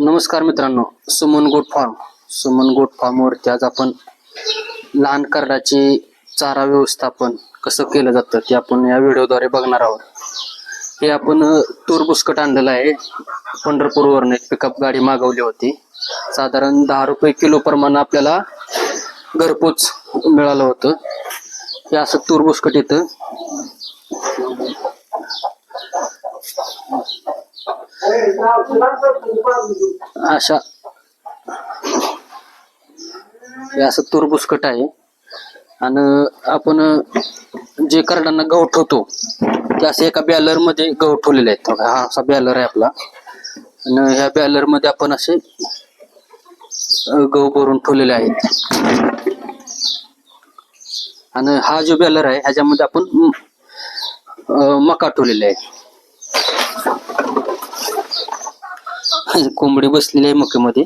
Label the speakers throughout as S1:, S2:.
S1: नमस्कार मित्रांनो Suman goat farm. Suman गोट फार्मवरती आज आपण लहान करडाची चारा व्यवस्थापन कसं केलं जातं ते आपण या व्हिडिओद्वारे बघणार आहोत. हे आपण तूर बुस्कट आणलेलं आहे. पंढरपूरवरून एक पिकअप गाडी मागवली होती. साधारण दहा रुपये किलो प्रमाणे आपल्याला घरपोच मिळालं होतं. हे असं तूर बुस्कट येतं अशा. हे असं तुरबुसकट आहे. आणि आपण जे करडांना गहू ठेवतो ते असे एका बॅलरमध्ये गहू ठेवलेले आहेत. हा असा बॅलर आहे आपला. आणि ह्या बॅलरमध्ये आपण असे गहू भरून ठेवलेले आहेत. आणि हा जो बॅलर आहे ह्याच्यामध्ये आपण मका ठेवलेले आहे कोंबडी बसलेली आहे मक्यामध्ये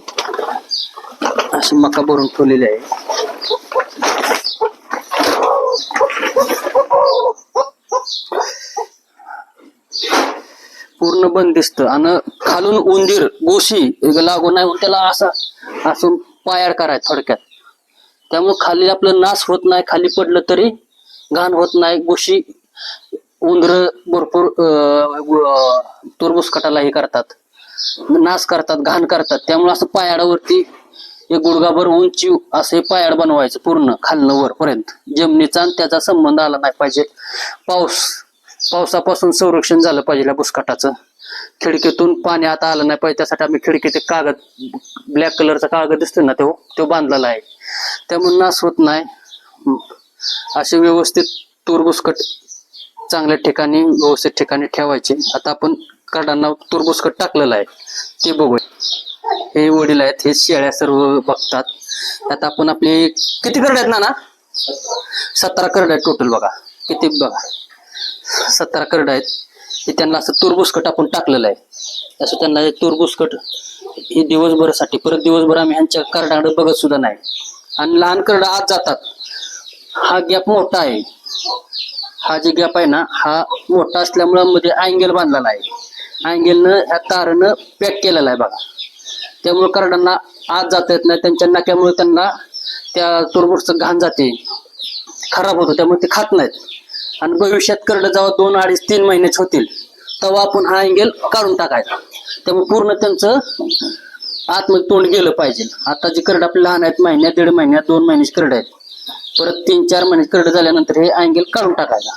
S1: अशी मका भरून ठेवलेली आहे. पूर्ण बंदिस्त आणि खालून उंदीर गोशी लागू नाही त्याला असा असून पायाड कराय थोडक्यात. त्यामुळे खाली आपलं नाश होत नाही. खाली पडलं तरी घाण होत नाही. गोशी उंदर भरपूर तुरबुस कटाला हे करतात. नाश करतात घाण करतात. त्यामुळे असं पायाडावरती एक गुडगाभर उंची असे पायाड बनवायचं पूर्ण खालनं वरपर्यंत. जमिनीचा आणि त्याचा संबंध आला नाही पाहिजे. पाऊस. पावसापासून संरक्षण झालं पाहिजे या बुसकाटाचं खिडकीतून पाणी आता आलं नाही पाहिजे त्यासाठी आम्ही खिडकीत एक कागद ब्लॅक कलरचा कागद दिसतो ना तो तो बांधलेला आहे. त्यामुळे नाश होत नाही. असे व्यवस्थित तूर बुसकट चांगल्या ठिकाणी व्यवस्थित ठिकाणी ठेवायचे. आता आपण कार्डांना तुरबुसकट टाकलेलं आहे. ते बघूया. हे वडील आहेत हे शेळ्या सर्व बघतात. आता आपण आपले किती करड आहेत ना ना सतरा करड आहेत टोटल बघा. किती बघा. सतरा करड आहेत. हे त्यांना असं तुरबुसकट आपण टाकलेलं आहे. असं त्यांना हे तुरबुसकट हे दिवसभरासाठी परत दिवसभर आम्ही ह्यांच्या करडाकडे बघत सुद्धा नाही. आणि लहान करड आत जातात. हा गॅप मोठा आहे. हा जे गॅप आहे ना हा मोठा असल्यामुळे मध्ये अँगल बांधलेला आहे अँगलनं ह्या तारनं पॅक केलेला आहे बघा. त्यामुळे करडांना आत जाता येत नाही त्यांच्या नाक्यामुळे त्यांना त्या तुरबुटचं घाण जाते. खराब होतो त्यामुळे ते खात नाहीत. आणि भविष्यात करड जेव्हा दोन अडीच तीन महिन्याच होतील तेव्हा आपण हा अँगल काढून टाकायचा. त्यामुळे पूर्ण त्यांचं आतमध्ये तोंड गेलं पाहिजे. आता जे करड आपले लहान आहेत महिन्यात दीड महिन्यात दोन महिन्याचे करड आहेत. परत तीन चार महिन्यात करड झाल्यानंतर हे अँगल काढून टाकायचा.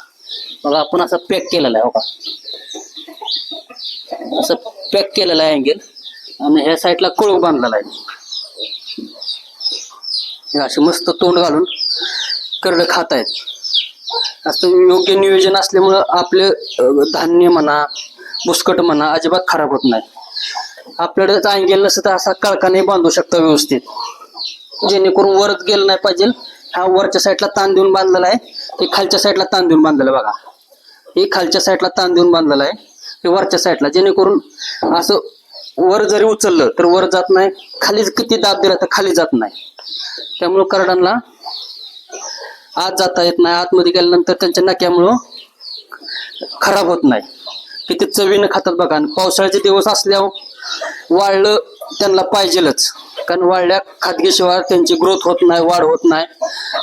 S1: मग आपण असं पॅक केलेला आहे हो का असं पॅक केलेला आहे अँगल. आणि ह्या साईडला कळू बांधलेला आहे. हे असे मस्त तोंड घालून करडं खात आहेत. असं योग्य नियोजन असल्यामुळं आपले धान्य म्हणा बुसकट म्हणा अजिबात खराब होत नाही. आपल्याकडे अँगल नसतं तर असा कळकाने बांधू शकता व्यवस्थित. जेणेकरून वरच गेलं नाही पाहिजे. हा वरच्या साईडला ताण देऊन बांधलेला आहे. हे खालच्या साईडला ताण देऊन बांधलेला आहे बघा. हे खालच्या साईडला ताण देऊन बांधलेला आहे. हे वरच्या साईडला जेणेकरून असं वर जरी उचललं तर वर जात नाही खाली किती दाब दिला तर खाली जात नाही. त्यामुळं करडांना आत जाता येत नाही. आतमध्ये गेल्यानंतर त्यांच्या नाक्यामुळं खराब होत नाही. किती चवीनं खातात बघा. आणि पावसाळ्याचे दिवस असल्यावर वाळलं त्यांना पाहिजेलच. कारण वाळल्या खादगीशिवाय त्यांची ग्रोथ होत नाही वाढ होत नाही.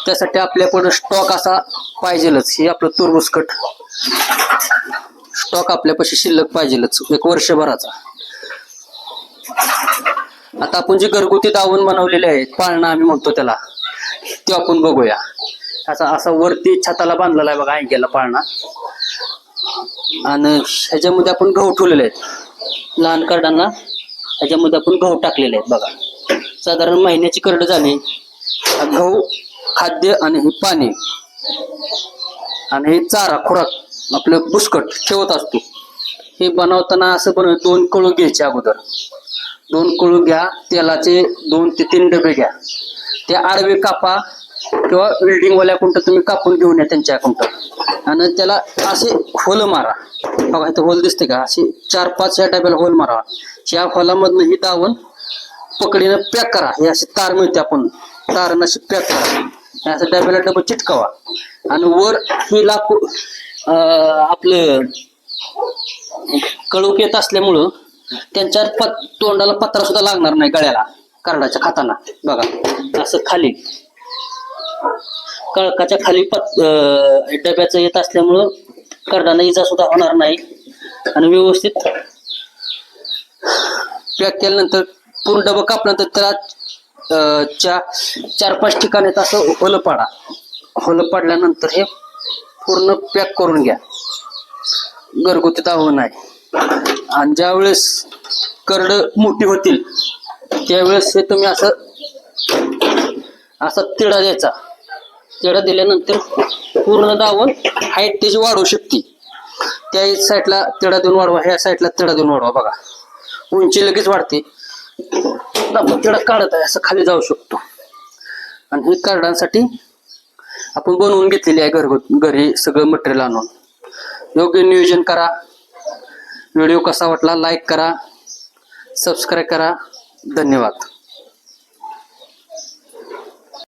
S1: त्यासाठी आपल्याकडं स्टॉक असा पाहिजेलच. हे आपलं तुरबुसकट स्टॉक आपल्यापाशी शिल्लक पाहिजेलच एक वर्षभराचा. आता आपण जे घरगुती दावण बनवलेले आहेत पाळणा आम्ही म्हणतो त्याला ते आपण बघूया. असा असा वरती छताला बांधलेला आहे बघा ऐंक्याला पाळणा. आणि ह्याच्यामध्ये आपण गहू ठेवलेले आहेत. लहान करडांना ह्याच्यामध्ये आपण गहू टाकलेले आहेत बघा. साधारण महिन्याची करड झाली. गहू खाद्य आणि हे पाणी. आणि हे चारा खुराक. आपलं बुसकट ठेवत असतो. हे बनवताना असं बनव दोन कळू घ्यायचे अगोदर. दोन कळू घ्या तेलाचे दोन ते तीन डबे घ्या. ते आडवे कापा किंवा वेल्डिंगवाल्या वाल्या तुम्ही कापून घेऊन या त्यांच्या कोणतं आणि त्याला असे होल मारा. बघा इथं होल दिसते का? असे चार पाच या डब्याला होल मारा. या होलामधनं ही दावण पकडीनं पॅक करा. हे असे तार मिळते आपण. तारण असे पॅक करा. असं डब्याला डबं चिटकावा. आणि वर ही लाकूड आपलं कळूक येत असल्यामुळं त्यांच्या पत तोंडाला पत्रा सुद्धा लागणार नाही गळ्याला करडाच्या खाताना. बघा असं खाली. कळकाच्या खाली पत डब्याचं येत असल्यामुळं करडाला इजा सुद्धा होणार नाही. आणि व्यवस्थित पॅक केल्यानंतर पूर्ण डबा कापल्यानंतर त्याला अं, चार पाच ठिकाणी असं होलं पाडा. होलं पाडल्यानंतर हे पूर्ण पॅक करून घ्या. घरगुती दावं नाही. आणि ज्यावेळेस करड मोठी होतील त्यावेळेस हे तुम्ही असं असा तिडा द्यायचा. तिडा दिल्यानंतर पूर्ण दावून हाईट त्याची वाढवू शकते. त्या साईडला तिडा देऊन वाढवा ह्या साईडला तिडा देऊन वाढवा बघा. उंची लगेच वाढते. आपण तिडा काढत आहे असं खाली जाऊ शकतो. आणि हे कार्डांसाठी आपण बनवून घेतलेली आहे घरगुत घरी सगळं मटेरियल आणून. योग्य नियोजन करा. व्हिडिओ कसा वाटला लाईक करा. सबस्क्राईब करा. धन्यवाद.